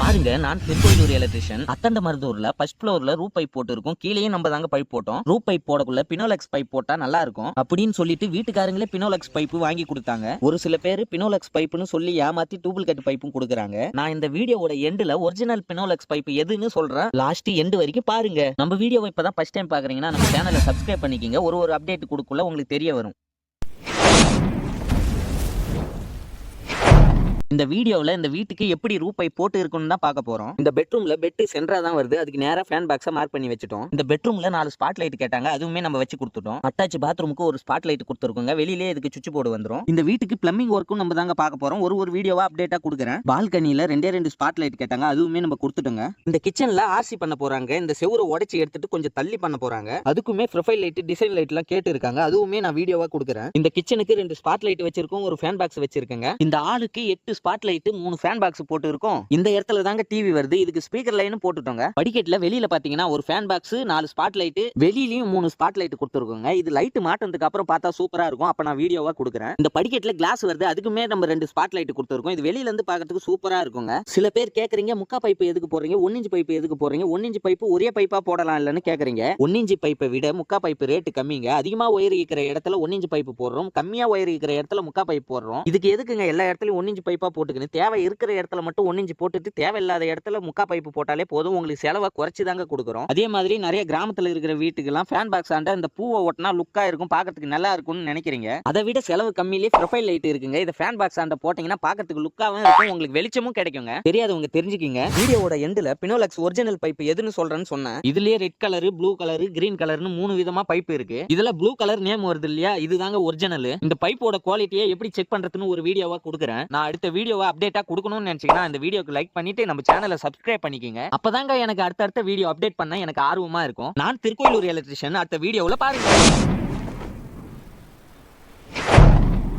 பாருங்க நான் திருக்கோயிலூர் எலக்ட்ரிஷியன் அத்தண்ட மருதூர்ல ஃபர்ஸ்ட் ஃப்ளோர்ல ரூப் பைப் போட்டு இருக்கும் கீழேயும் நம்ம தாங்க பைப் போட்டோம். ரூப் பைப் போடக்குள்ள பினோலெக்ஸ் பைப் போட்டா நல்லா இருக்கும். அப்படின்னு சொல்லிட்டு வீட்டுக்காரங்களே பினோலெக்ஸ் பைப் வாங்கி கொடுத்தாங்க. ஒரு சில பேர் பினோலெக்ஸ் பைப்னு சொல்லி ஏமாத்தி டூப்ளிகேட் பைப்பும் கொடுக்குறாங்க. நான் இந்த வீடியோவோட எண்டுல ஒரிஜினல் பினோலெக்ஸ் பைப் எதுன்னு சொல்றேன். லாஸ்ட் எண்டு வரைக்கும் பாருங்க. நம்ம வீடியோவை இப்பதான் ஃபர்ஸ்ட் டைம் பாக்குறீங்கன்னா நம்ம சேனலை சப்ஸ்கிரைப் பண்ணிக்கிங்க. ஒரு ஒரு அப்டேட் கொடுக்குள்ள உங்களுக்கு தெரிய வரும். இந்த வீடியோவில் இந்த வீட்டுக்கு எப்படி ரூபாய் போட்டு இருக்குன்னு தான் பார்க்க போறோம். இந்த பெட்ரூம்ல பெட்டு சென்டரா தான் வருது. அதுக்கு நேராக ஃபேன் பாக்ஸை மார்க் பண்ணி வச்சுட்டோம். இந்த பெட்ரூம்ல நாலு ஸ்பாட் லைட் கேட்டாங்க. அதுவுமே நம்ம வச்சு கொடுத்துட்டோம். அட்டாச் பாத்ரூமுக்கு ஒரு ஸ்பாட் லைட் கொடுத்துருக்கோங்க. வெளியிலே இதுக்கு சுவிட்ச் போர்டு வந்துடும் இந்த வீட்டுக்கு பிளம்பிங் ஒர்க்கும் நம்ம தாங்க பார்க்க போறோம். ஒரு ஒரு வீடியோவா அப்டேட்டா கொடுக்குறேன். பால்கனியில் ரெண்டே ரெண்டு ஸ்பாட் லைட் கேட்டாங்க. அதுவுமே நம்ம கொடுத்துட்டோங்க. இந்த கிச்சன்ல ஆர்சி பண்ண போறாங்க. இந்த செவுரை உடச்சி எடுத்துட்டு கொஞ்சம் தள்ளி பண்ண போறாங்க. அதுக்குமே ப்ரொஃபைல் லைட் டிசைன் லைட் எல்லாம் கேட்டு இருக்காங்க. அதுவுமே நான் வீடியோவா கொடுக்குறேன். இந்த கிச்சனுக்கு ரெண்டு ஸ்பாட் லைட் வச்சிருக்கோம். ஒரு ஃபேன் பாக்ஸ் வச்சிருக்கேங்க. இந்த ஆளுக்கு எட்டு ஸ்பாட் ஸ்பாட் லைட் மூணு ஃபேன் பாக்ஸ் போட்டு இருக்கும் இந்த இடத்துல தாங்க டிவி வருது. இதுக்கு ஸ்பீக்கர் லைன் போட்டுட்டோங்க. படிக்கட்டுல வெளியில பாத்தீங்கன்னா ஒரு ஃபேன் பாக்ஸ் நாலு ஸ்பாட் லைட் வெளியிலயும் மூணு ஸ்பாட் லைட் கொடுத்துருக்கோங்க. இது லைட் மாட்டினதுக்கு அப்புறம் பார்த்தா சூப்பரா இருக்கும். அப்ப நான் வீடியோவா கொடுக்குறேன். இந்த படிக்கட்டுல கிளாஸ் வருது. அதுக்குமே நம்ம ரெண்டு ஸ்பாட் லைட் கொடுத்துருக்கோம். இது வெளியில இருந்து பாக்கிறதுக்கு சூப்பரா இருக்குங்க. சில பேர் கேக்குறீங்க முக்கா பைப்பு எதுக்கு போடுறீங்க? ஒன் இஞ்சி பைப்பு எதுக்கு போடுறீங்க? ஒன் இன்ச் பைப்பு ஒரே பைப்பா போடலாம் இல்லன்னு கேக்குறீங்க. ஒன் இன்ச் பைப்பை விட முக்கா பைப்பு ரேட்டு கம்மிங்க. அதிகமா ஒயர் இருக்கிற இடத்துல ஒன் இன்ச் பைப்பு போடுறோம். கம்மியா ஒயர் இருக்கிற இடத்துல முக்கா பைப் போடுறோம். இதுக்கு எதுக்குங்க? எல்லா இடத்துலயும் ஒன் இன்ச் பைப்பா போட்டுக்கணும். தேவை இருக்கிற இடத்துல மட்டும் ஒன்றிஞ்சு போட்டுட்டு தேவையில்லாத இடத்துல முக்கா பைப்பு போட்டாலே போதும். உங்களுக்கு செலவை குறைச்சி தாங்க கொடுக்குறோம். அதே மாதிரி நிறைய கிராமத்தில் இருக்கிற வீட்டுக்கெல்லாம் ஃபேன் பாக்ஸ் ஆண்ட இந்த பூவை ஒட்டினா லுக்காக இருக்கும் பார்க்கறதுக்கு நல்லா இருக்கும்னு நினைக்கிறீங்க. அதை விட செலவு கம்மியிலே ப்ரொஃபைல் லைட் இருக்குங்க. இதை ஃபேன் பாக்ஸ் ஆண்ட போட்டிங்கன்னா பார்க்கறதுக்கு லுக்காகவும் இருக்கும். உங்களுக்கு வெளிச்சமும் கிடைக்குங்க. தெரியாதவங்க தெரிஞ்சுக்கிங்க. வீடியோவோட எண்டில் பினோலக்ஸ் ஒரிஜினல் பைப் எதுன்னு சொல்றேன்னு சொன்னேன். இதுலேயே red colour blue colour green கலர்னு மூணு விதமாக பைப் இருக்கு. இதில் ப்ளூ கலர் நேம் வருது இல்லையா? இதுதாங்க ஒரிஜினல் இந்த பைப்போட குவாலிட்டியை எப்படி செக் பண்ணுறதுன்னு ஒரு வீடியோவாக கொடுக்குறேன். நான் அடுத்த வீடியோவை அப்டேட்டா கொடுக்கணும்னு நினைச்சீங்கன்னா இந்த வீடியோக்கு லைக் பண்ணிட்டு நம்ம சேனலை சப்ஸ்கிரைப் பண்ணிக்கோங்க. அப்பதாங்க எனக்கு அடுத்தடுத்த வீடியோ அப்டேட் பண்ண எனக்கு ஆர்வமா இருக்கும். நான் திருக்கோயிலூர் எலக்ட்ரிஷியன் அடுத்த வீடியோவில் பாருங்க.